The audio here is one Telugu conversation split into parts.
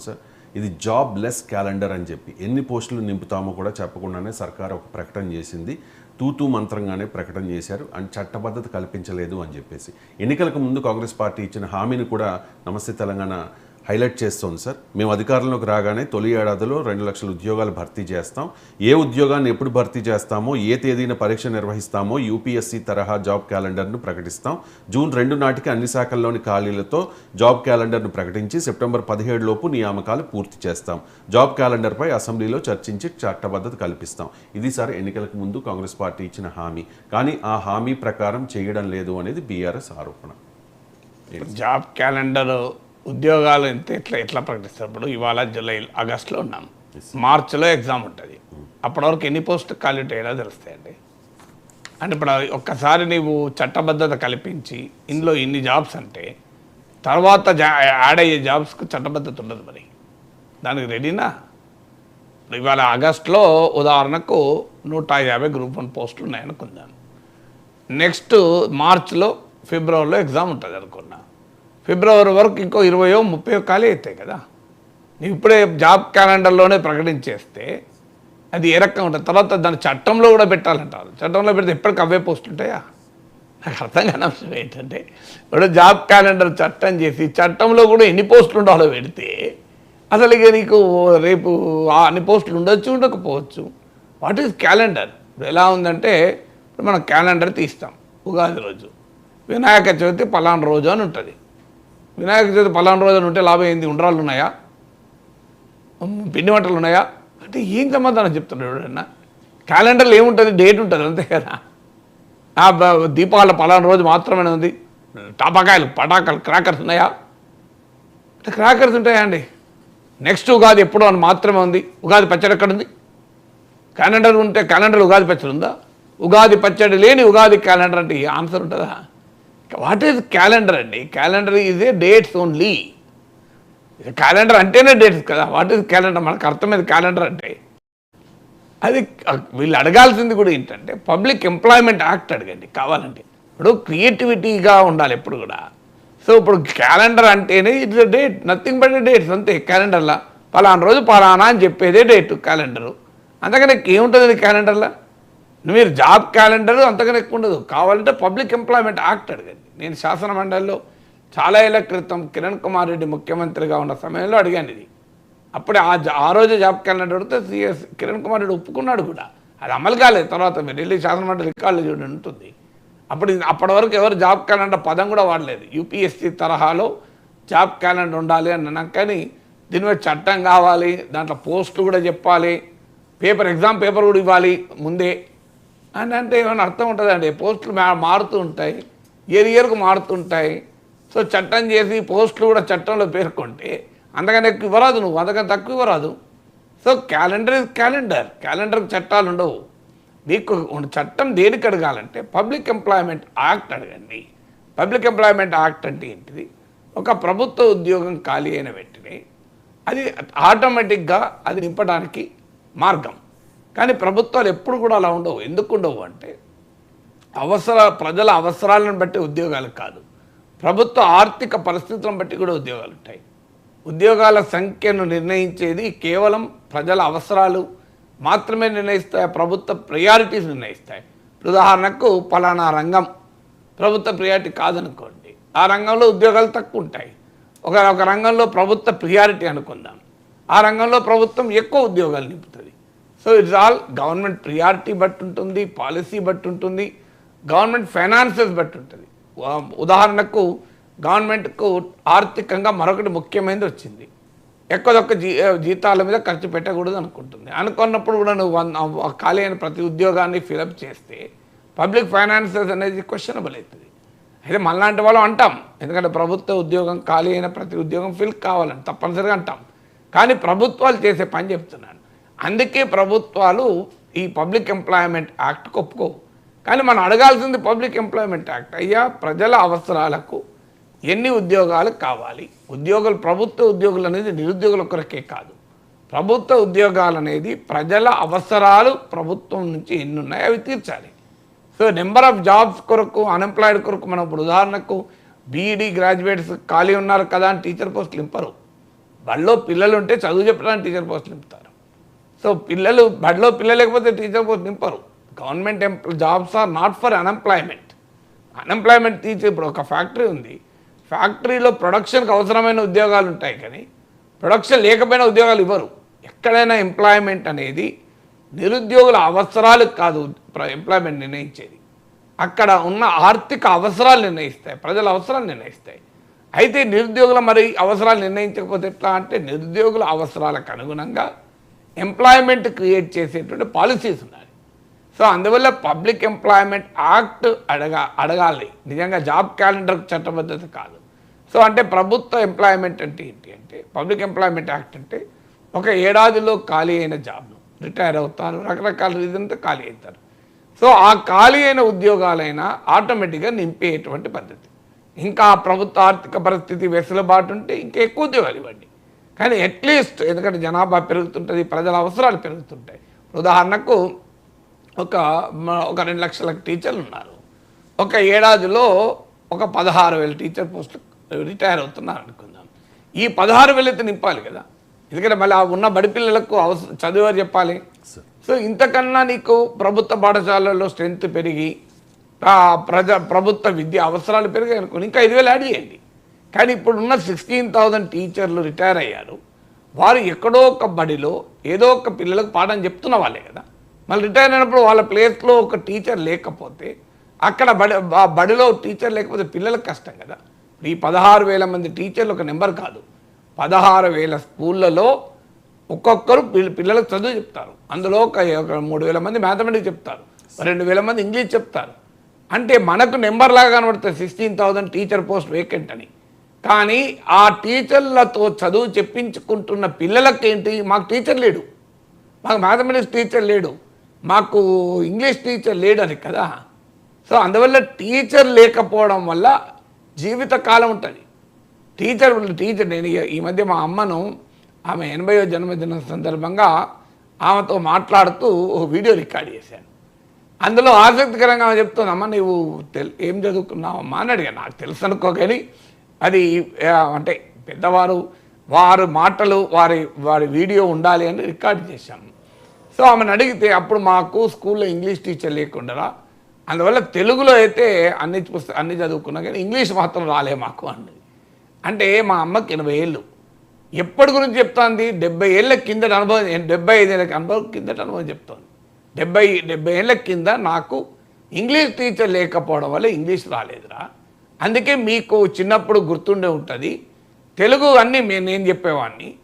సార్ ఇది జాబ్ లెస్ క్యాలెండర్ అని చెప్పి. ఎన్ని పోస్టులు నింపుతామో కూడా చెప్పకుండానే సర్కార్ ఒక ప్రకటన చేసింది. తూతూ మంత్రంగానే ప్రకటన చేశారు. అండ్ చట్టబద్ధత కల్పించలేదు అని చెప్పేసి. ఎన్నికలకు ముందు కాంగ్రెస్ పార్టీ ఇచ్చిన హామీని కూడా నమస్తే తెలంగాణ హైలైట్ చేస్తోంది సార్. మేము అధికారంలోకి రాగానే తొలి ఏడాదిలో రెండు లక్షల ఉద్యోగాలు భర్తీ చేస్తాం. ఏ ఉద్యోగాన్ని ఎప్పుడు భర్తీ చేస్తామో ఏ తేదీన పరీక్ష నిర్వహిస్తామో యూపీఎస్సీ తరహా జాబ్ క్యాలెండర్ను ప్రకటిస్తాం. జూన్ రెండు నాటికి అన్ని శాఖల్లోని ఖాళీలతో జాబ్ క్యాలెండర్ను ప్రకటించి సెప్టెంబర్ పదిహేడు లోపు నియామకాలు పూర్తి చేస్తాం. జాబ్ క్యాలెండర్పై అసెంబ్లీలో చర్చించి చట్టబద్ధత కల్పిస్తాం. ఇది సార్ ఎన్నికలకు ముందు కాంగ్రెస్ పార్టీ ఇచ్చిన హామీ. కానీ ఆ హామీ ప్రకారం చేయడం లేదు అనేది బీఆర్ఎస్ ఆరోపణ. జాబ్ క్యాలెండర్ ఉద్యోగాలు ఎంత ఎట్లా ఎట్లా ప్రకటిస్తారు ఇప్పుడు ఇవాళ జూలై ఆగస్టులో ఉన్నాం. మార్చిలో ఎగ్జామ్ ఉంటుంది. అప్పటి వరకు ఎన్ని పోస్ట్ ఖాళీ ఉంటాయో తెలుస్తాయండి? అంటే ఇప్పుడు ఒక్కసారి నీవు చట్టబద్ధత కల్పించి ఇందులో ఇన్ని జాబ్స్ అంటే తర్వాత జా యాడ్ అయ్యే జాబ్స్కి చట్టబద్ధత ఉండదు మరి. దానికి రెడీనా? ఇవాళ ఆగస్టులో ఉదాహరణకు నూట యాభై గ్రూప్ వన్ పోస్టులు ఉన్నాయనుకుందాం. నెక్స్ట్ మార్చ్లో ఫిబ్రవరిలో ఎగ్జామ్ ఉంటుంది అనుకున్నా. ఫిబ్రవరి వరకు ఇంకో ఇరవయో ముప్పయో ఖాళీ అవుతాయి కదా. నువ్వు ఇప్పుడే జాబ్ క్యాలెండర్లోనే ప్రకటించేస్తే అది ఏ రకంగా ఉంటుంది? తర్వాత దాని చట్టంలో కూడా పెట్టాలంటారు చట్టంలో పెడితే ఎప్పటికి అవే పోస్టులు ఉంటాయా? నాకు అర్థం కాని అంశం ఏంటంటే ఇప్పుడు జాబ్ క్యాలెండర్ చట్టం చేసి చట్టంలో కూడా ఎన్ని పోస్టులు ఉండాలో పెడితే అసలు ఇక నీకు రేపు ఆ అన్ని పోస్టులు ఉండొచ్చు ఉండకపోవచ్చు. What is calendar? ఇప్పుడు ఎలా ఉందంటే ఇప్పుడు మనం క్యాలెండర్ తీస్తాం ఉగాది రోజు. వినాయక చవితి పలానా రోజు అని ఉంటుంది. వినాయక చవితి పలానా రోజు ఉంటే లాభం ఏంది? ఉండరాలు ఉన్నాయా? పిండి వంటలు ఉన్నాయా? అంటే ఏం సమాధానం చెప్తున్నాడు ఎవడన్నా? క్యాలెండర్లో ఏముంటుంది? డేట్ ఉంటుంది అంతే కదా? బ- దీపావళి పలానా రోజు మాత్రమే ఉంది? టపాకాయలు పటాకాయలు క్రాకర్స్ ఉన్నాయా? అంటే క్రాకర్స్ ఉంటాయా అండి? నెక్స్ట్ ఉగాది ఎప్పుడు అని మాత్రమే ఉంది. ఉగాది పచ్చడి ఎక్కడ ఉంది క్యాలెండర్ ఉంటే క్యాలెండర్ ఉగాది పచ్చడి ఉందా? ఉగాది పచ్చడి లేని ఉగాది క్యాలెండర్ అంటే ఆన్సర్ ఉంటుందా? వాట్ ఈజ్ క్యాలెండర్ అండి? Calendar is a dates only. Calendar అంటేనే డేట్స్ కదా. What is calendar? మనకు అర్థమైంది క్యాలెండర్ అంటే? అది వీళ్ళు అడగాల్సింది కూడా ఏంటంటే పబ్లిక్ ఎంప్లాయ్మెంట్ యాక్ట్ అడగండి కావాలంటే. ఇప్పుడు క్రియేటివిటీగా ఉండాలి ఎప్పుడు కూడా. సో ఇప్పుడు క్యాలెండర్ అంటేనే it's date. Nothing but dates అంతే క్యాలెండర్లో. పలానా రోజు పలానా అని చెప్పేదే డేట్ క్యాలెండరు. అంతకనే ఏముంటుంది క్యాలెండర్లో? మీరు జాబ్ క్యాలెండర్ అంతకనే ఎక్కువ ఉండదు. కావాలంటే పబ్లిక్ ఎంప్లాయ్మెంట్ యాక్ట్ అడగండి. నేను శాసనమండలిలో చాలా ఏళ్ళ క్రితం కిరణ్ కుమార్ రెడ్డి ముఖ్యమంత్రిగా ఉన్న సమయంలో అడిగాను ఇది. అప్పుడే ఆ ఆ రోజు జాబ్ క్యాలెండర్ అడిగితే సిఎస్ కిరణ్ కుమార్ రెడ్డి ఒప్పుకున్నాడు కూడా. అది అమలు కాలేదు. తర్వాత మీరు వెళ్ళి శాసన రికార్డులు చూడండి ఉంటుంది అప్పుడు అప్పటి వరకు ఎవరు జాబ్ క్యాలెండర్ పదం కూడా వాడలేదు. యూపీఎస్సీ తరహాలో జాబ్ క్యాలెండర్ ఉండాలి అన్నాం కానీ దీని మీద చట్టం కావాలి దాంట్లో పోస్టులు కూడా చెప్పాలి పేపర్ ఎగ్జామ్ పేపర్ కూడా ఇవ్వాలి ముందే. అని అంటే ఏమైనా అర్థం ఉంటుందండి పోస్టులు మారుతూ ఉంటాయి. ఇయర్ ఇయర్కు మారుతుంటాయి. సో చట్టం చేసి పోస్టులు కూడా చట్టంలో పేర్కొంటే అంతకన్నా ఎక్కువ ఇవ్వరాదు నువ్వు అంతకన్నా తక్కువ ఇవ్వరాదు. So calendar is calendar. క్యాలెండర్కి చట్టాలు ఉండవు. మీకు చట్టం దేనికి అడగాలంటే పబ్లిక్ ఎంప్లాయ్మెంట్ యాక్ట్ అడగండి. పబ్లిక్ ఎంప్లాయ్మెంట్ యాక్ట్ అంటే ఏంటిది? ఒక ప్రభుత్వ ఉద్యోగం ఖాళీ అయిన వెంటనే అది ఆటోమేటిక్గా అది నింపడానికి మార్గం. కానీ ప్రభుత్వాలు ఎప్పుడు కూడా అలా ఉండవు. ఎందుకు ఉండవు అంటే అవసర ప్రజల అవసరాలను బట్టి ఉద్యోగాలు కాదు. ప్రభుత్వ ఆర్థిక పరిస్థితులను బట్టి కూడా ఉద్యోగాలు ఉంటాయి. ఉద్యోగాల సంఖ్యను నిర్ణయించేది కేవలం ప్రజల అవసరాలు మాత్రమే నిర్ణయిస్తాయి ప్రభుత్వ ప్రయారిటీస్ నిర్ణయిస్తాయి. ఉదాహరణకు పలానా రంగం ప్రభుత్వ ప్రియారిటీ కాదనుకోండి. ఆ రంగంలో ఉద్యోగాలు తక్కువ ఉంటాయి. ఒక ఒక రంగంలో ప్రభుత్వ ప్రియారిటీ అనుకుందాం. ఆ రంగంలో ప్రభుత్వం ఎక్కువ ఉద్యోగాలు నింపుతుంది. So it's all government priority బట్టి ఉంటుంది పాలసీ బట్టి ఉంటుంది. గవర్నమెంట్ ఫైనాన్సెస్ బట్టి ఉంటుంది. ఉదాహరణకు గవర్నమెంట్కు ఆర్థికంగా మరొకటి ముఖ్యమైనది వచ్చింది. ఎక్కదొక్క జీ జీతాల మీద ఖర్చు పెట్టకూడదు అనుకుంటుంది. అనుకున్నప్పుడు కూడా నువ్వు ఖాళీ అయిన ప్రతి ఉద్యోగాన్ని ఫిలప్ చేస్తే పబ్లిక్ ఫైనాన్సెస్ అనేది క్వశ్చనబుల్ అవుతుంది. అయితే మనలాంటి వాళ్ళు అంటాం. ఎందుకంటే ప్రభుత్వ ఉద్యోగం ఖాళీ అయిన ప్రతి ఉద్యోగం ఫిల్ కావాలని తప్పనిసరిగా అంటాం. కానీ ప్రభుత్వాలు చేసే పని చెప్తున్నాను. అందుకే ప్రభుత్వాలు ఈ పబ్లిక్ ఎంప్లాయ్మెంట్ యాక్ట్కి ఒప్పుకోవు. కానీ మనం అడగాల్సింది పబ్లిక్ ఎంప్లాయ్మెంట్ యాక్ట్ అయ్యా ప్రజల అవసరాలకు ఎన్ని ఉద్యోగాలు కావాలి? ఉద్యోగులు ప్రభుత్వ ఉద్యోగులు అనేది నిరుద్యోగుల కొరకే కాదు. ప్రభుత్వ ఉద్యోగాలు అనేది ప్రజల అవసరాలు ప్రభుత్వం నుంచి ఎన్ని ఉన్నాయో అవి తీర్చాలి. సో నెంబర్ ఆఫ్ జాబ్స్ కొరకు అన్ఎంప్లాయిడ్ కొరకు మనం ఇప్పుడు ఉదాహరణకు బీఈడీ గ్రాడ్యుయేట్స్ ఖాళీ ఉన్నారు కదా అని టీచర్ పోస్టులు ఇంపరు బడిలో పిల్లలు ఉంటే చదువు చెప్పడానికి టీచర్ పోస్టులు నింపుతారు. సో పిల్లలు బడిలో పిల్లలు లేకపోతే టీచర్ పోస్ట్ నింపరు. Government ఎంప్ల jobs are not for unemployment. Unemployment teacher ఇప్పుడు ఒక ఫ్యాక్టరీ ఉంది. ఫ్యాక్టరీలో ప్రొడక్షన్కి అవసరమైన ఉద్యోగాలు ఉంటాయి కానీ ప్రొడక్షన్ లేకపోయినా ఉద్యోగాలు ఇవ్వరు. ఎక్కడైనా ఎంప్లాయ్మెంట్ అనేది నిరుద్యోగుల అవసరాలకు కాదు ఎంప్లాయ్మెంట్ నిర్ణయించేది. అక్కడ ఉన్న ఆర్థిక అవసరాలు నిర్ణయిస్తాయి ప్రజల అవసరాలు నిర్ణయిస్తాయి. అయితే నిరుద్యోగుల మరి అవసరాలు నిర్ణయించకపోతే ఎట్లా అంటే నిరుద్యోగుల అవసరాలకు అనుగుణంగా ఎంప్లాయ్మెంట్ క్రియేట్ చేసేటువంటి పాలసీస్ ఉన్నాయి. సో అందువల్ల పబ్లిక్ ఎంప్లాయ్మెంట్ యాక్ట్ అడగా అడగాలి. నిజంగా జాబ్ క్యాలెండర్ చట్టబద్ధత కాదు. సో అంటే ప్రభుత్వ ఎంప్లాయ్మెంట్ అంటే ఏంటి అంటే పబ్లిక్ ఎంప్లాయ్మెంట్ యాక్ట్ అంటే ఒక ఏడాదిలో ఖాళీ అయిన జాబ్లు. రిటైర్ అవుతారు రకరకాల రీజన్తో ఖాళీ అవుతారు. సో ఆ ఖాళీ అయిన ఉద్యోగాలైనా ఆటోమేటిక్గా నింపేటువంటి పద్ధతి. ఇంకా ప్రభుత్వ ఆర్థిక పరిస్థితి వెసులుబాటు ఉంటే ఇంకా ఎక్కువ ఉద్యోగాలు ఇవ్వండి. కానీ అట్లీస్ట్ ఎందుకంటే జనాభా పెరుగుతుంటుంది ప్రజల అవసరాలు పెరుగుతుంటాయి. ఉదాహరణకు ఒక ఒక రెండు లక్షల టీచర్లు ఉన్నారు ఒక ఏడాదిలో ఒక పదహారు వేల టీచర్ పోస్టులు రిటైర్ అవుతున్నారు అనుకుందాం ఈ పదహారు వేలు అయితే నింపాలి కదా. ఎందుకంటే మళ్ళీ ఆ ఉన్న బడి పిల్లలకు అవసరం చదివారు చెప్పాలి? సో ఇంతకన్నా నీకు ప్రభుత్వ పాఠశాలల్లో స్ట్రెంత్ పెరిగి ప్రజ ప్రభుత్వ విద్య అవసరాలు పెరిగాయి అనుకోండి ఇంకా ఐదు వేలు యాడ్ చేయండి. కానీ ఇప్పుడున్న సిక్స్టీన్ థౌజండ్ టీచర్లు రిటైర్ అయ్యారు. వారు ఎక్కడో ఒక బడిలో ఏదో ఒక పిల్లలకు పాఠం చెప్తున్న వాళ్ళే కదా. మళ్ళీ రిటైర్ అయినప్పుడు వాళ్ళ ప్లేస్లో ఒక టీచర్ లేకపోతే అక్కడ బడి బడిలో టీచర్ లేకపోతే పిల్లలకు కష్టం కదా. ఈ పదహారు వేల మంది టీచర్లు ఒక నెంబర్ కాదు. పదహారు వేల స్కూళ్ళలో ఒక్కొక్కరు పిల్ల- పిల్లలకు చదువు చెప్తారు. అందులో ఒక మూడు వేల మంది మ్యాథమెటిక్స్ చెప్తారు. రెండు వేల మంది ఇంగ్లీష్ చెప్తారు. అంటే మనకు నెంబర్ లాగా కనబడుతుంది sixteen thousand teacher post vacant అని. కానీ ఆ టీచర్లతో చదువు చెప్పించుకుంటున్న పిల్లలకేంటి? మాకు టీచర్ లేడు. మాకు మ్యాథమెటిక్స్ టీచర్ లేడు. మాకు ఇంగ్లీష్ టీచర్ లేడని కదా. సో అందువల్ల టీచర్ లేకపోవడం వల్ల జీవితకాలం ఉంటుంది. టీచర్ టీచర్ నేను ఈ- మధ్య మా అమ్మను ఆమె ఎనభైవ జన్మదినం సందర్భంగా ఆమెతో మాట్లాడుతూ ఒక వీడియో రికార్డ్ చేశాను. అందులో ఆసక్తికరంగా ఆమె చెప్తుంది అమ్మ నువ్వు తెల్ ఏం చదువుకున్నావమ్మా? అని అడిగా నాకు తెలుసు అనుకో కానీ అది అంటే పెద్దవారు వారి మాటలు వారి వారి వీడియో ఉండాలి అని రికార్డ్ చేశాము సో ఆమెను అడిగితే అప్పుడు మాకు స్కూల్లో ఇంగ్లీష్ టీచర్ లేకుండా అందువల్ల తెలుగులో అయితే అన్ని పుస్తకం అన్ని చదువుకున్నా కానీ ఇంగ్లీష్ మాత్రం రాలే మాకు అన్నది. అంటే మా అమ్మకి ఎనభై ఏళ్ళు. ఎప్పటి గురించి చెప్తోంది? డెబ్బై ఏళ్ళ కిందటి అనుభవం డెబ్బై ఏళ్ళకి అనుభవం కిందటి అనుభవం చెప్తోంది. డెబ్బై డెబ్బై ఏళ్ళ కింద నాకు ఇంగ్లీష్ టీచర్ లేకపోవడం వల్ల ఇంగ్లీష్ రాలేదురా. అందుకే మీకు చిన్నప్పుడు గుర్తుండే ఉంటుంది. తెలుగు అన్నీ నేను చెప్పేవాడిని.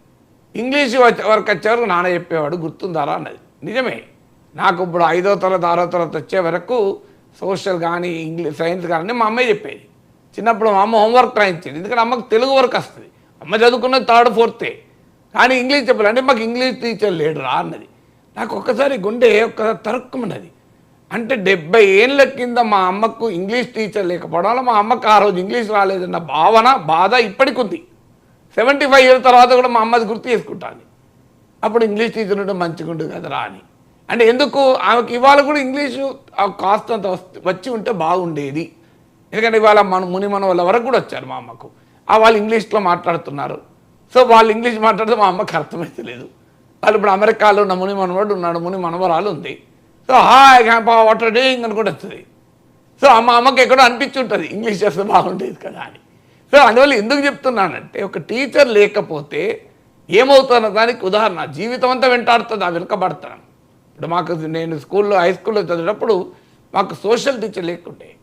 ఇంగ్లీష్ వచ్చే వరకు వచ్చే వరకు నాన్న చెప్పేవాడు గుర్తుందారా అన్నది. నిజమే. నాకు ఇప్పుడు ఐదో తరగతి ఆరో తరగతి వచ్చే వరకు సోషల్ కానీ ఇంగ్లీష్ సైన్స్ కానీ మా అమ్మే చెప్పేది. చిన్నప్పుడు మా అమ్మ హోంవర్క్ రాయించేది. ఎందుకంటే అమ్మకు తెలుగు వరకు వస్తుంది. అమ్మ చదువుకున్నది థర్డ్ ఫోర్తే కానీ ఇంగ్లీష్ చెప్పాలి అంటే మాకు ఇంగ్లీష్ టీచర్ లేడు రా అన్నది. నాకు ఒక్కసారి గుండె ఒక్క తరుక్కుమన్నది అంటే డెబ్బై ఏళ్ళ కింద మా అమ్మకు ఇంగ్లీష్ టీచర్ లేకపోవడం వల్ల మా అమ్మకు ఆ రోజు ఇంగ్లీష్ రాలేదన్న భావన బాధ ఇప్పటికి ఉంది సెవెంటీ ఫైవ్ ఇయర్స్ తర్వాత కూడా మా అమ్మది గుర్తు చేసుకుంటాను అప్పుడు ఇంగ్లీష్ టీచర్ ఉండడం మంచిగా ఉండదు కదరా అని అంటే ఎందుకు? ఆమెకి ఇవాళ కూడా ఇంగ్లీషు ఆ కాస్త అంత వచ్చి ఉంటే బాగుండేది. ఎందుకంటే ఇవాళ మన ముని మన వాళ్ళ వరకు కూడా వచ్చారు మా అమ్మకు. ఆ వాళ్ళు ఇంగ్లీష్లో మాట్లాడుతున్నారు. సో వాళ్ళు ఇంగ్లీష్ మాట్లాడితే మా అమ్మకి అర్థమైతే లేదు. వాళ్ళు ఇప్పుడు అమెరికాలో ఉన్న ముని మనవాడు ఉన్నాడు ముని మనవరాలు ఉంది. సో హాయ్ హ్యాపా వాటర్ డేయింగ్? అని కూడా వస్తుంది. సో మా అమ్మకి ఎక్కడో అనిపించుంటుంది ఇంగ్లీష్ చేస్తే బాగుండేది కదా అని. సో అందువల్ల ఎందుకు చెప్తున్నానంటే ఒక టీచర్ లేకపోతే ఏమవుతున్న దానికి ఉదాహరణ. జీవితం అంతా వెంటాడుతుంది ఆ వెనుకబడతాను. ఇప్పుడు మాకు నేను స్కూల్లో హై స్కూల్లో చదివేటప్పుడు మాకు సోషల్ టీచర్ లేకుండే.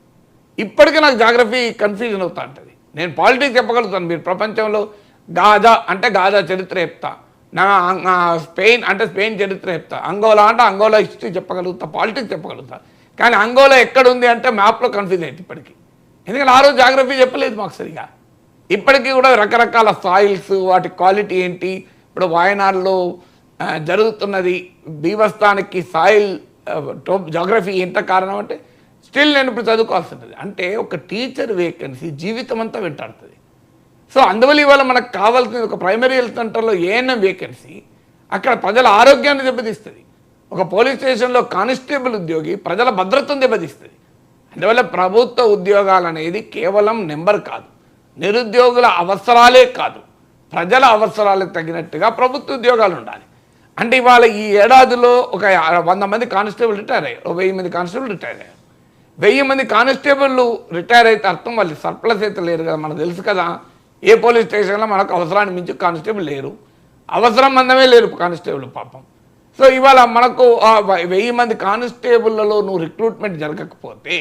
ఇప్పటికీ నాకు జాగ్రఫీ కన్ఫ్యూజన్ అవుతా ఉంటుంది. నేను పాలిటిక్స్ చెప్పగలుగుతాను. మీరు ప్రపంచంలో గాజా అంటే గాజా చరిత్ర చెప్తా. నా నా స్పెయిన్ అంటే స్పెయిన్ చరిత్ర చెప్తా. అంగోలా అంటే అంగోలా హిస్టరీ చెప్పగలుగుతా పాలిటిక్స్ చెప్పగలుగుతా. కానీ అంగోలా ఎక్కడ ఉంది అంటే మ్యాప్లో కన్ఫ్యూజ్ అయింది ఇప్పటికీ. ఎందుకంటే ఆ రోజు జాగ్రఫీ చెప్పలేదు మాకు సరిగా. ఇప్పటికీ కూడా రకరకాల సాయిల్స్ వాటి క్వాలిటీ ఏంటి? ఇప్పుడు వాయనాడులో జరుగుతున్నది దీవస్థానికి సాయిల్ టోప్ జాగ్రఫీ ఎంత కారణం అంటే స్టిల్ నేను ఇప్పుడు చదువుకోవాల్సి ఉంటుంది అంటే ఒక టీచర్ వేకెన్సీ జీవితం అంతా వెంటాడుతుంది. సో అందువల్ల ఇవాళ మనకు కావాల్సింది ఒక ప్రైమరీ హెల్త్ సెంటర్లో ఏఎన్ఎం వేకెన్సీ అక్కడ ప్రజల ఆరోగ్యాన్ని దెబ్బతీస్తుంది. ఒక పోలీస్ స్టేషన్లో కానిస్టేబుల్ ఉద్యోగి ప్రజల భద్రతను దెబ్బతీస్తుంది. అందువల్ల ప్రభుత్వ ఉద్యోగాలు అనేది కేవలం నెంబర్ కాదు. నిరుద్యోగుల అవసరాలే కాదు. ప్రజల అవసరాలకు తగినట్టుగా ప్రభుత్వ ఉద్యోగాలు ఉండాలి. అంటే ఇవాళ ఈ ఏడాదిలో ఒక వంద మంది కానిస్టేబుల్ రిటైర్ అయ్యారు. ఒక వెయ్యి మంది కానిస్టేబుల్ రిటైర్ అయ్యారు. వెయ్యి మంది కానిస్టేబుల్ రిటైర్ అయితే అర్థం వాళ్ళు సర్ప్లస్ అయితే లేరు కదా. మనకు తెలుసు కదా ఏ పోలీస్ స్టేషన్లో మనకు అవసరాన్ని మించి కానిస్టేబుల్ లేరు. అవసరం మందమే లేరు కానిస్టేబుల్ పాపం. సో ఇవాళ మనకు ఆ వెయ్యి మంది కానిస్టేబుల్లలో నువ్వు రిక్రూట్మెంట్ జరగకపోతే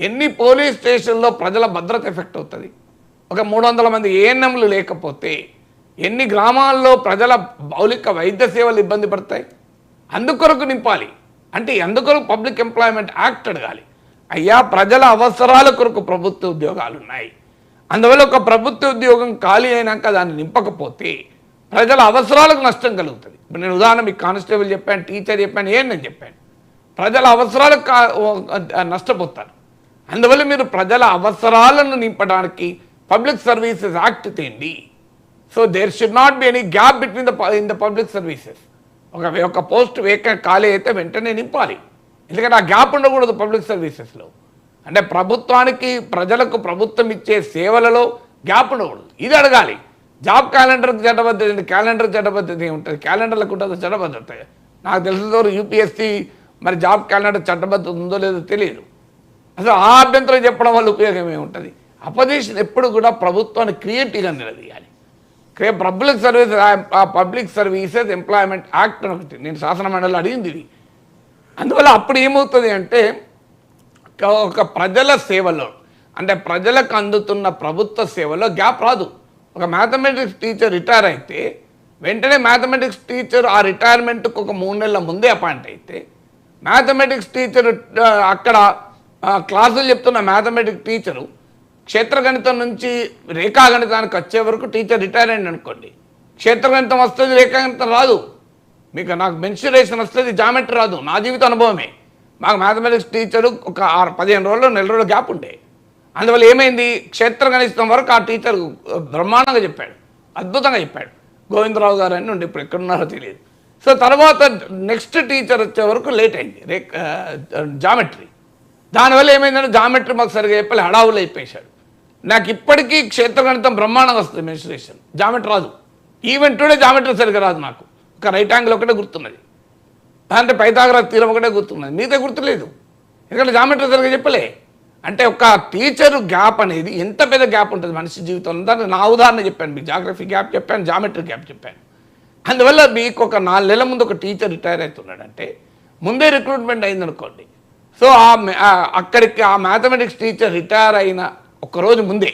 ఎన్ని పోలీస్ స్టేషన్లో ప్రజల భద్రత ఎఫెక్ట్ అవుతుంది? ఒక మూడు వందల మంది ఏఎన్ఎంలు లేకపోతే ఎన్ని గ్రామాల్లో ప్రజల మౌలిక వైద్య సేవలు ఇబ్బంది పడతాయి? అందుకొరకు నింపాలి. అంటే అందుకొరకు పబ్లిక్ ఎంప్లాయ్మెంట్ యాక్ట్ అడగాలి. అయ్యా ప్రజల అవసరాల కొరకు ప్రభుత్వ ఉద్యోగాలు ఉన్నాయి అందువల్ల ఒక ప్రభుత్వ ఉద్యోగం ఖాళీ అయినాక దాన్ని నింపకపోతే ప్రజల అవసరాలకు నష్టం కలుగుతుంది. ఇప్పుడు నేను ఉదాహరణ మీకు కానిస్టేబుల్ చెప్పాను టీచర్ చెప్పాను ఏం నేను చెప్పాను. ప్రజల అవసరాలకు నష్టపోతారు. అందువల్ల మీరు ప్రజల అవసరాలను నింపడానికి public services act తేండి. So there should not be any gap between the in the public services ఒక ఒక పోస్ట్ వేకెంట్ ఖాళీ అయితే వెంటనే నింపాలి. ఎందుకంటే ఆ గ్యాప్ ఉండకూడదు పబ్లిక్ సర్వీసెస్లో అంటే ప్రభుత్వానికి ప్రజలకు ప్రభుత్వం ఇచ్చే సేవలలో గ్యాప్ ఉండకూడదు. ఇది అడగాలి. జాబ్ క్యాలెండర్కి చట్టబద్ధత క్యాలెండర్ చట్టబద్ధత ఏముంటుంది? క్యాలెండర్లకు ఉంటుంది చట్టబద్ధత? నాకు తెలిసిన యూపీఎస్సీ మరి జాబ్ క్యాలెండర్ చట్టబద్ధత ఉందో లేదో తెలియదు. అసలు ఆ అభ్యంతరం చెప్పడం వల్ల ఉపయోగం ఏముంటుంది? అపోజిషన్ ఎప్పుడు కూడా ప్రభుత్వాన్ని క్రియేటివ్గా నిలదీయాలి. క్రియ public service public services employment act అని ఒకటి. నేను శాసన మండలిలో అడిగింది ఇది. అందువల్ల అప్పుడు ఏమవుతుంది అంటే ఒక- ప్రజల సేవలో అంటే ప్రజలకు అందుతున్న ప్రభుత్వ సేవలో గ్యాప్ రాదు. ఒక మ్యాథమెటిక్స్ టీచర్ రిటైర్ అయితే వెంటనే మ్యాథమెటిక్స్ టీచర్ ఆ రిటైర్మెంట్కి ఒక మూడు నెలల ముందే అపాయింట్ అయితే మ్యాథమెటిక్స్ టీచర్ అక్కడ క్లాసులు చెప్తున్న మ్యాథమెటిక్స్ టీచరు క్షేత్రగణితం నుంచి రేఖాగణితానికి వచ్చే వరకు టీచర్ రిటైర్ అయింది అనుకోండి. క్షేత్రగణితం వస్తుంది రేఖాగణితం రాదు. మీకు నాకు మెన్సురేషన్ వస్తుంది జామెట్రీ రాదు. నా జీవిత అనుభవమే. మాకు మ్యాథమెటిక్స్ టీచరు ఒక ఆరు పదిహేను రోజులు నెల రోజులు గ్యాప్ ఉండే. అందువల్ల ఏమైంది? క్షేత్రగణితం వరకు ఆ టీచర్ బ్రహ్మాండంగా చెప్పాడు. అద్భుతంగా చెప్పాడు. గోవిందరావు గారు అని ఉండి ఇప్పుడు ఎక్కడున్నారో తెలియదు. సో తర్వాత నెక్స్ట్ టీచర్ వచ్చే వరకు లేట్ అయింది. Ray geometry. దానివల్ల ఏమైందంటే జామెట్రీ మాకు సరిగా చెప్పాలి హడావులు అయిపోయాడు నాకు ఇప్పటికీ క్షేత్రగణితం బ్రహ్మాండంగా వస్తుంది మెన్స్ట్రేషన్ జామెట్రీ రాదు. ఈవెన్ టుడే జామెట్రీ సరిగ్గా రాదు నాకు. ఒక రైట్ యాంగిల్ ఒకటే గుర్తున్నది. అంటే పైతాగర తీరం ఒకటే గుర్తున్నది. మిగతా గుర్తులేదు. ఎందుకంటే జామెట్రీ సరిగ్గా చెప్పలే. అంటే ఒక టీచర్ గ్యాప్ అనేది ఎంత పెద్ద గ్యాప్ ఉంటుంది మనిషి జీవితంలో? దాన్ని నా ఉదాహరణ చెప్పాను. మీకు జాగ్రఫీ గ్యాప్ చెప్పాను జామెట్రీ గ్యాప్ చెప్పాను. అందువల్ల మీకు ఒక నాలుగు నెలల ముందు ఒక టీచర్ రిటైర్ అవుతున్నాడంటే ముందే రిక్రూట్మెంట్ అయిందనుకోండి. సో ఆ అక్కడికి ఆ మ్యాథమెటిక్స్ టీచర్ రిటైర్ అయిన ఒక్కరోజు ముందే.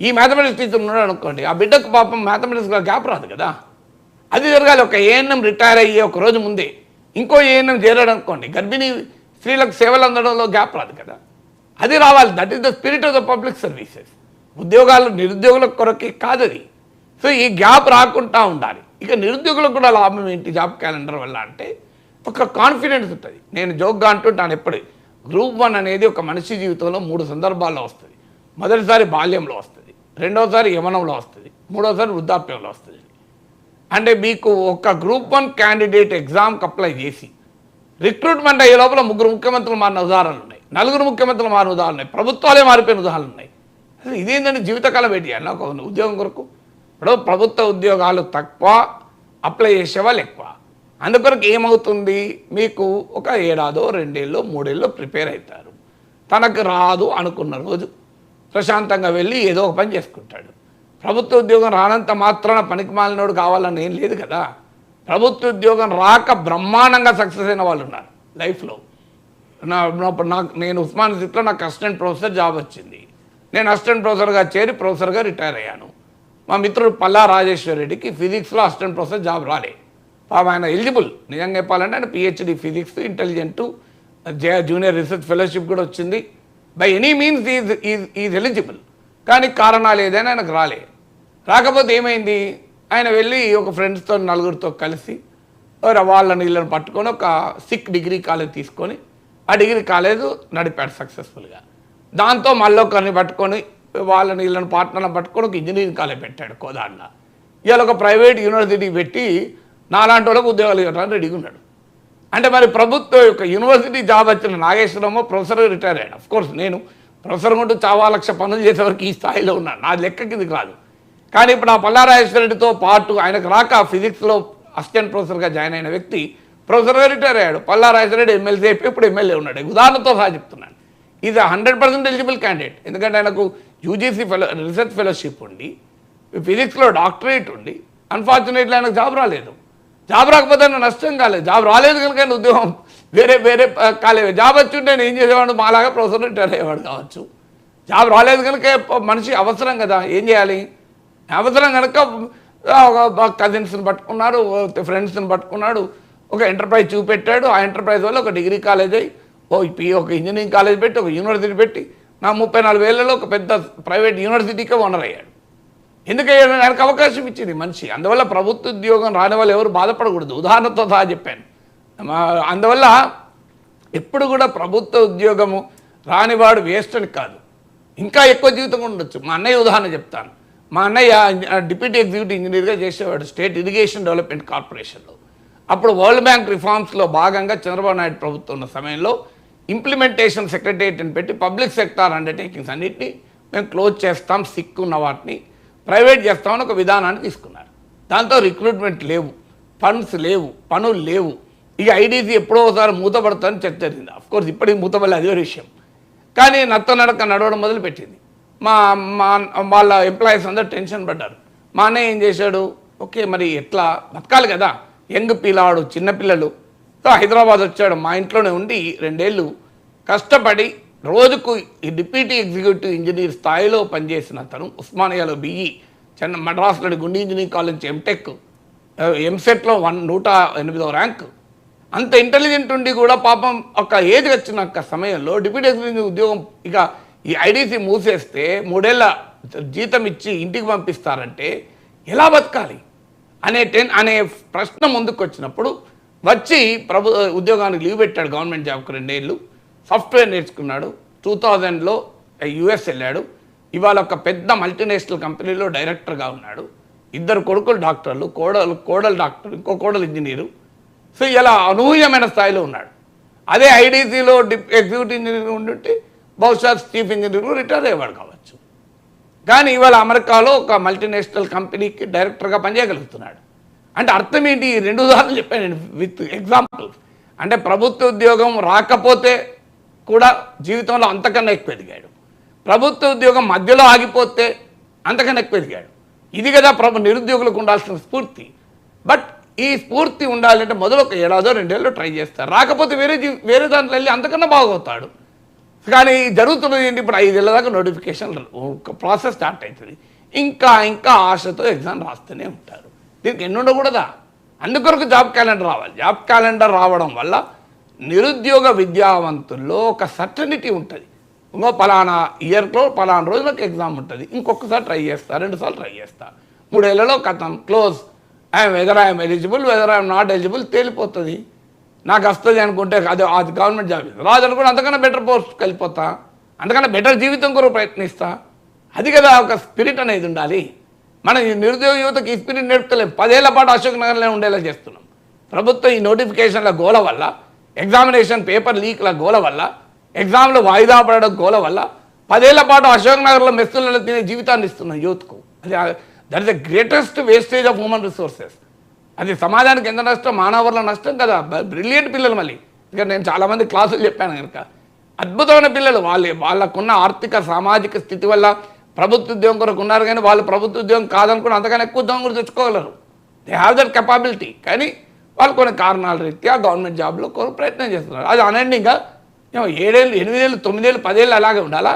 ఈ మ్యాథమెటిక్స్ టీచర్ ఉన్నాడు అనుకోండి ఆ బిడ్డకు పాపం మ్యాథమెటిక్స్లో గ్యాప్ రాదు కదా. అది జరగాలి ఒక ఏఎన్ఎం రిటైర్ అయ్యే ఒక రోజు ముందే. ఇంకో ఏఎన్ఎం చేరాడు అనుకోండి గర్భిణీ స్త్రీలకు సేవలు అందడంలో గ్యాప్ రాదు కదా. అది రావాలి that is the spirit of the public services ఉద్యోగాలు నిరుద్యోగుల కొరకే కాదు అది. సో ఈ గ్యాప్ రాకుండా ఉండాలి. ఇక నిరుద్యోగులకు కూడా లాభం ఏంటి జాబ్ క్యాలెండర్ వల్ల అంటే ఒక కాన్ఫిడెన్స్ ఉంటుంది. నేను జోక్గా అంటుంటాను ఎప్పుడు గ్రూప్ వన్ అనేది ఒక మనిషి జీవితంలో మూడు సందర్భాల్లో వస్తుంది. మొదటిసారి బాల్యంలో వస్తుంది. రెండోసారి యమనంలో వస్తుంది. మూడోసారి వృద్ధాప్యంలో వస్తుంది. అంటే మీకు ఒక గ్రూప్ వన్ క్యాండిడేట్ ఎగ్జామ్కి అప్లై చేసి రిక్రూట్మెంట్ అయ్యే లోపల ముగ్గురు ముఖ్యమంత్రులు మారిన ఉదాహరణలు ఉన్నాయి. నలుగురు ముఖ్యమంత్రులు మారిన ఉదాహరణలు ఉన్నాయి. ప్రభుత్వాలే మారిపోయిన ఉదాహరణలు ఉన్నాయి. అసలు ఇదేంటంటే జీవితకాలం ఏంటి? అన్న ఒక ఉద్యోగం కొరకు. ఇప్పుడు ప్రభుత్వ ఉద్యోగాలు తక్కువ అప్లై చేసే వాళ్ళు ఎక్కువ. అందుకొరకు ఏమవుతుంది? మీకు ఒక ఏడాదో రెండేళ్ళు మూడేళ్ళు ప్రిపేర్ అవుతారు. తనకు రాదు అనుకున్న రోజు. ప్రశాంతంగా వెళ్ళి ఏదో ఒక పని చేసుకుంటాడు. ప్రభుత్వ ఉద్యోగం రానంత మాత్రాన పనికి మాలినోడు కావాలని ఏం లేదు కదా. ప్రభుత్వ ఉద్యోగం రాక బ్రహ్మాండంగా సక్సెస్ అయిన వాళ్ళు ఉన్నారు లైఫ్లో. నా నాకు నేను ఉస్మాన్ సిట్లో నాకు అసిస్టెంట్ ప్రొఫెసర్ జాబ్ వచ్చింది. నేను అసిస్టెంట్ ప్రొఫెసర్గా చేరి ప్రొఫెసర్గా రిటైర్ అయ్యాను. మా మిత్రుడు పల్లా రాజేశ్వర్ రెడ్డికి ఫిజిక్స్లో అసిస్టెంట్ ప్రొఫెసర్ జాబ్ రాలే. పాపం ఆయన ఎలిజిబుల్. నిజంగా చెప్పాలంటే ఆయన PhD physics intelligent junior research fellowship కూడా వచ్చింది. By any means is is is eligible కానీ కారణాలు ఏదైనా ఆయనకు రాలే. రాకపోతే ఏమైంది? ఆయన వెళ్ళి ఒక ఫ్రెండ్స్తో నలుగురితో కలిసి వాళ్ళని వీళ్ళని పట్టుకొని ఒక సిక్ డిగ్రీ కాలేజ్ తీసుకొని ఆ డిగ్రీ కాలేజ్ నడిపాడు సక్సెస్ఫుల్గా దాంతో మళ్ళీ ఒకరిని పట్టుకొని వాళ్ళని వీళ్ళని పార్ట్నర్లను పట్టుకొని ఒక ఇంజనీరింగ్ కాలేజ్ పెట్టాడు కోదాండ ఇవాళ ఒక ప్రైవేట్ యూనివర్సిటీ పెట్టి నాలాంటి వాళ్ళకు ఉద్యోగాలు ఇవ్వడానికి రెడీగా ఉన్నాడు. అంటే మరి ప్రభుత్వ యొక్క యూనివర్సిటీ జాబ్ వచ్చిన నాగేశ్వరరావు ప్రొఫెసర్ రిటైర్ అయ్యాడు. అఫ్కోర్స్ నేను ప్రొఫెసర్ ఉంటూ చావా లక్ష పనులు చేసేవరకు ఈ స్థాయిలో ఉన్నాను. నా లెక్కకి ఇది కాదు కానీ ఇప్పుడు ఆ పల్లారాజేశ్వరరెడ్డితో పాటు ఆయనకు రాక ఫిజిక్స్లో అసిస్టెంట్ ప్రొఫెసర్గా జాయిన్ అయిన వ్యక్తి ప్రొఫెసర్గా రిటైర్ అయ్యాడు. పల్లారాజేశ్వరరెడ్డి ఎమ్మెల్సీ అయిపోయి ఇప్పుడు ఎమ్మెల్యే ఉన్నాడు. ఉదాహరణతో సహా చెప్తున్నాను. ఇది హండ్రెడ్ పర్సెంట్ ఎలిజిబుల్ క్యాండిడేట్ ఎందుకంటే ఆయనకు యూజీసీ ఫెలో రీసెర్చ్ ఫెలోషిప్ ఉండి ఫిజిక్స్లో డాక్టరేట్ ఉండి అన్ఫార్చునేట్లీ ఆయనకు జాబ్ రాలేదు. జాబ్ రాకపోతే ఆయన నష్టం కాలేదు. జాబ్ రాలేదు కనుక ఉద్యోగం వేరే వేరే కాలేదు. జాబ్ వచ్చి ఉంటే నేను ఏం చేసేవాడు మాలాగా ప్రొఫెసర్ రిటైర్ అయ్యేవాడు కావచ్చు. జాబ్ రాలేదు కనుక మనిషి అవసరం కదా. ఏం చేయాలి? అవసరం కనుక ఒక కజిన్స్ని పట్టుకున్నాడు ఫ్రెండ్స్ని పట్టుకున్నాడు ఒక ఎంటర్ప్రైజ్ చూపెట్టాడు. ఆ ఎంటర్ప్రైజ్ వల్ల ఒక డిగ్రీ కాలేజ్ అయ్యి ఓ ఒక ఇంజనీరింగ్ కాలేజ్ పెట్టి ఒక యూనివర్సిటీ పెట్టి నా ముప్పై నాలుగు వేలలో ఒక పెద్ద ప్రైవేట్ యూనివర్సిటీకే ఓనర్ అయ్యాడు. ఎందుకయ్యాడు ఆయనకు అవకాశం ఇచ్చింది మనిషి. అందువల్ల ప్రభుత్వ ఉద్యోగం రాని వాళ్ళు ఎవరు బాధపడకూడదు. ఉదాహరణతో సహా చెప్పాను. మా- అందువల్ల ఎప్పుడు కూడా ప్రభుత్వ ఉద్యోగము రానివాడు వేస్ట్ అని కాదు. ఇంకా ఎక్కువ జీవితం ఉండొచ్చు. మా అన్నయ్య ఉదాహరణ చెప్తాను. మా అన్నయ్య డిప్యూటీ ఎగ్జిక్యూటివ్ ఇంజనీర్గా చేసేవాడు స్టేట్ ఇరిగేషన్ డెవలప్మెంట్ కార్పొరేషన్లో. అప్పుడు వరల్డ్ బ్యాంక్ రిఫార్మ్స్లో భాగంగా చంద్రబాబు నాయుడు ప్రభుత్వం ఉన్న సమయంలో ఇంప్లిమెంటేషన్ సెక్రటరియట్ అని పెట్టి పబ్లిక్ సెక్టార్ అండర్టేకింగ్స్ అన్నింటినీ మేము క్లోజ్ చేస్తాం. సిక్ ఉన్న వాటిని ప్రైవేట్ చేస్తామని ఒక విధానాన్ని తీసుకున్నారు. దాంతో రిక్రూట్మెంట్ లేవు ఫండ్స్ లేవు పనులు లేవు. ఇక ఐడీసీ ఎప్పుడో ఒకసారి మూతపడతారని చర్చ జరిగింది. అఫ్కోర్స్ ఇప్పటికి మూతపడలే అదే విషయం. కానీ నత్త నడక నడవడం మొదలుపెట్టింది. మా మా వాళ్ళ ఎంప్లాయీస్ అందరూ టెన్షన్ పడ్డారు. మా అన్నయ్య ఏం చేశాడు? ఓకే మరి ఎట్లా? బతకాలి కదా. యంగ్ పిల్లవాడు చిన్నపిల్లలు సో హైదరాబాద్ వచ్చాడు. మా ఇంట్లోనే ఉండి రెండేళ్ళు కష్టపడి రోజుకు ఈ డిప్యూటీ ఎగ్జిక్యూటివ్ ఇంజనీర్ స్థాయిలో పనిచేసిన అతను ఉస్మానియాలో బిఈ చెన్న మద్రాసులోని గుండి ఇంజనీరింగ్ కాలేజ్ ఎంటెక్ ఎంసెట్లో వన్ నూట ఎనిమిదో ర్యాంక్. అంత ఇంటెలిజెంట్ ఉండి కూడా పాపం ఒక ఏజ్ వచ్చిన ఒక సమయంలో డిప్యూటీ ఎగ్జిక్యూటివ్ ఉద్యోగం ఇక ఈ ఐడీసీ మూసేస్తే మూడేళ్ళ జీతం ఇచ్చి ఇంటికి పంపిస్తారంటే ఎలా బతకాలి? అనే టెన్ అనే ప్రశ్న ముందుకు వచ్చినప్పుడు వచ్చి ప్రభు ఉద్యోగానికి లీవ్ పెట్టాడు గవర్నమెంట్ జాబ్కి రెండేళ్ళు సాఫ్ట్వేర్ నేర్చుకున్నాడు. టూ థౌజండ్లో యుఎస్ వెళ్ళాడు. ఇవాళ ఒక పెద్ద మల్టీనేషనల్ కంపెనీలో డైరెక్టర్గా ఉన్నాడు. ఇద్దరు కొడుకులు డాక్టర్లు కోడలు కోడలు డాక్టర్ ఇంకో కోడలు ఇంజనీరు. సో ఇలా అనూహ్యమైన స్థాయిలో ఉన్నాడు. అదే ఐడీసీలో డిప్ ఎగ్జిక్యూటివ్ ఇంజనీర్ ఉండుంటే బహుశా చీఫ్ ఇంజనీర్ రిటైర్ అయ్యేవాడు కావచ్చు. కానీ ఇవాళ అమెరికాలో ఒక మల్టీనేషనల్ కంపెనీకి డైరెక్టర్గా పనిచేయగలుగుతున్నాడు. అంటే అర్థం ఏంటి? రెండు ఉదాహరణలు చెప్పాను నేను విత్ ఎగ్జాంపుల్ అంటే ప్రభుత్వ ఉద్యోగం రాకపోతే కూడా జీవితంలో అంతకన్నా ఎక్కువ ఎదిగాడు. ప్రభుత్వ ఉద్యోగం మధ్యలో ఆగిపోతే అంతకన్నా ఎక్కువ ఎదిగాడు. ఇది కదా ప్రభు నిరుద్యోగులకు ఉండాల్సిన స్ఫూర్తి. బట్ ఈ స్ఫూర్తి ఉండాలంటే మొదలు ఒక ఏడాదో రెండేళ్ళు ట్రై చేస్తారు రాకపోతే వేరే వేరే దాంట్లో వెళ్ళి అంతకన్నా బాగవుతాడు. కానీ జరుగుతున్నది ఏంటి? ఇప్పుడు ఐదేళ్ళ దాకా నోటిఫికేషన్ ఒక ప్రాసెస్ స్టార్ట్ అవుతుంది. ఇంకా ఇంకా ఆశతో ఎగ్జామ్ రాస్తూనే ఉంటారు. దీనికి ఎన్ని ఉండకూడదా అందుకొరకు జాబ్ క్యాలెండర్ రావాలి. జాబ్ క్యాలెండర్ రావడం వల్ల నిరుద్యోగ విద్యావంతుల్లో ఒక సర్టనిటీ ఉంటుంది. ఇంకో పలానా ఇయర్లో పలానా రోజులకు ఎగ్జామ్ ఉంటుంది. ఇంకొకసారి ట్రై చేస్తా రెండుసార్లు ట్రై చేస్తా. మూడేళ్ళలో కథం close. I'm whether I'm eligible whether I'm not eligible తేలిపోతుంది. నాకు వస్తుంది అనుకుంటే అది అది గవర్నమెంట్ జాబ్. రాదు అనుకుంటే అంతకన్నా బెటర్ పోస్ట్కి వెళ్ళిపోతా. అంతకన్నా బెటర్ జీవితం కొరకు ప్రయత్నిస్తా. అది కదా ఒక స్పిరిట్ అనేది ఉండాలి. మనం ఈ నిరుద్యోగ యువతకి ఈ స్పిరిట్ నేర్పుతలేం. పదేళ్ళ పాటు అశోక్ నగర్లో ఉండేలా చేస్తున్నాం. ప్రభుత్వం ఈ నోటిఫికేషన్ల గోల వల్ల ఎగ్జామినేషన్ పేపర్ లీక్ల గోల వల్ల ఎగ్జామ్లు వాయిదా పడడం గోల వల్ల పదేళ్ళ పాటు అశోక్ నగర్లో మెస్సులలో తినే జీవితాన్ని ఇస్తున్నాం యూత్కు. అది that is the greatest wastage of human resources అది సమాజానికి ఎంత నష్టం మానవర్ల నష్టం కదా. బ్రిలియంట్ పిల్లలు మళ్ళీ. ఇక నేను చాలామంది క్లాసులు చెప్పాను కనుక. అద్భుతమైన పిల్లలు వాళ్ళే. వాళ్ళకున్న ఆర్థిక సామాజిక స్థితి వల్ల ప్రభుత్వ ఉద్యోగం కొరకు ఉన్నారు కానీ వాళ్ళు ప్రభుత్వ ఉద్యోగం కాదనుకుని అంతకన్నా ఎక్కువ ఉద్యోగం కూడా తెచ్చుకోగలరు. దే హ్యావ్ దట్ కెపాబిలిటీ కానీ వాళ్ళు కొన్ని కారణాల రీత్యా గవర్నమెంట్ జాబ్లో కొన్ని ప్రయత్నం చేస్తున్నారు. అది అనండిగా ఏడేళ్ళు ఎనిమిదేళ్ళు తొమ్మిదేళ్ళు పదేళ్ళు అలాగే ఉండాలా?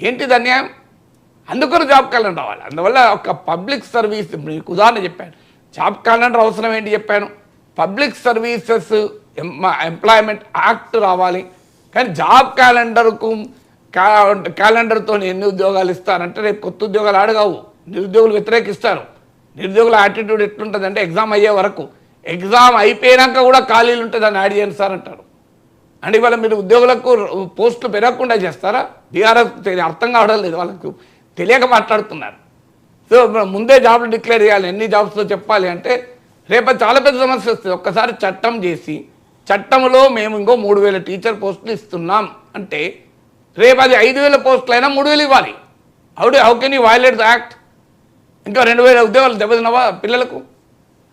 ఏంటిది అన్యాయం? అందుకొని జాబ్ క్యాలెండర్ రావాలి. అందువల్ల ఒక పబ్లిక్ సర్వీస్ మీకు ఉదాహరణ చెప్పాను. జాబ్ క్యాలెండర్ అవసరం ఏంటి చెప్పాను? పబ్లిక్ సర్వీసెస్ ఎంప్లాయ్మెంట్ యాక్ట్ రావాలి. కానీ జాబ్ క్యాలెండర్కు క్యాలెండర్తో ఎన్ని ఉద్యోగాలు ఇస్తారంటే రేపు కొత్త ఉద్యోగాలు అడగవు నిరుద్యోగులు వ్యతిరేకిస్తారు. నిరుద్యోగుల యాటిట్యూడ్ ఎట్లుంటుంది అంటే ఎగ్జామ్ అయ్యే వరకు. ఎగ్జామ్ అయిపోయినాక కూడా ఖాళీలు ఉంటుంది అని యాడ్ చేయండి సార్ అంటారు. అంటే ఇవాళ మీరు ఉద్యోగులకు పోస్టులు పెరగకుండా చేస్తారా? బీఆర్ఎస్ అర్థం కావడం లేదు వాళ్ళకు. తెలియక మాట్లాడుతున్నారు. సో ముందే జాబ్లు డిక్లేర్ చేయాలి ఎన్ని జాబ్స్లో చెప్పాలి అంటే రేపు చాలా పెద్ద సమస్య వస్తుంది. ఒక్కసారి చట్టం చేసి చట్టంలో మేము ఇంకో మూడు వేల టీచర్ పోస్టులు ఇస్తున్నాం అంటే రేపు అది ఐదు వేల పోస్టులు అయినా మూడు వేలు ఇవ్వాలి. How do how can you violate the act ఇంకా రెండు వేల ఉద్యోగాలు దెబ్బతినవా పిల్లలకు?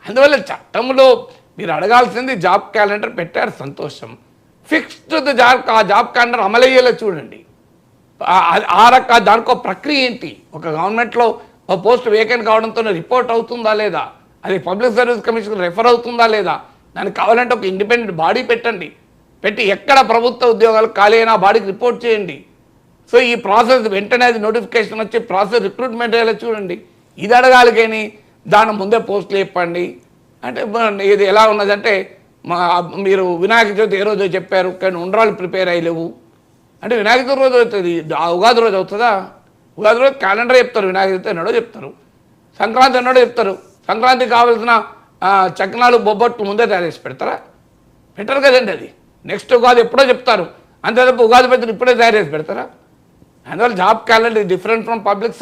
అందువల్ల చట్టంలో మీరు అడగాల్సింది జాబ్ క్యాలెండర్ పెట్టారు సంతోషం. ఫిక్స్డ్ జాబ్ ఆ జాబ్ క్యాలెండర్ అమలయ్యేలా చూడండి. ఆ- రక దానికో ప్రక్రియ ఏంటి? ఒక గవర్నమెంట్లో ఒక పోస్ట్ వేకెంట్ కావడంతో రిపోర్ట్ అవుతుందా లేదా? అది పబ్లిక్ సర్వీస్ కమిషన్ రెఫర్ అవుతుందా లేదా? దానికి కావాలంటే ఒక ఇండిపెండెంట్ బాడీ పెట్టండి. పెట్టి ఎక్కడ ప్రభుత్వ ఉద్యోగాలు ఖాళీ అయినా బాడీకి రిపోర్ట్ చేయండి. సో ఈ ప్రాసెస్ వెంటనే అది నోటిఫికేషన్ వచ్చి ప్రాసెస్ రిక్రూట్మెంట్ అయ్యేలా చూడండి. ఇది అడగాలి కానీ దాని ముందే పోస్టులు చెప్పండి అంటే ఇది ఎలా ఉన్నదంటే మా మీరు వినాయక చవితి ఏ రోజు చెప్పారు కానీ ఉండరాలు ప్రిపేర్ అయ్యలేవు అంటే వినాయక చవితి రోజు అవుతుంది. ఆ ఉగాది రోజు అవుతుందా? ఉగాది రోజు క్యాలెండర్ చెప్తారు వినాయక చవితి ఎన్నడో చెప్తారు. సంక్రాంతి ఎన్నడో చెప్తారు. సంక్రాంతికి కావాల్సిన చక్నాలు బొబ్బట్టు ముందే తయారు చేసి పెడతారా? పెట్టరు కదండి అది. నెక్స్ట్ ఉగాది ఎప్పుడో చెప్తారు. అంతే తప్ప ఉగాది పెద్దలు ఇప్పుడే తయారు చేసి పెడతారా? అందువల్ల job calendar different from public service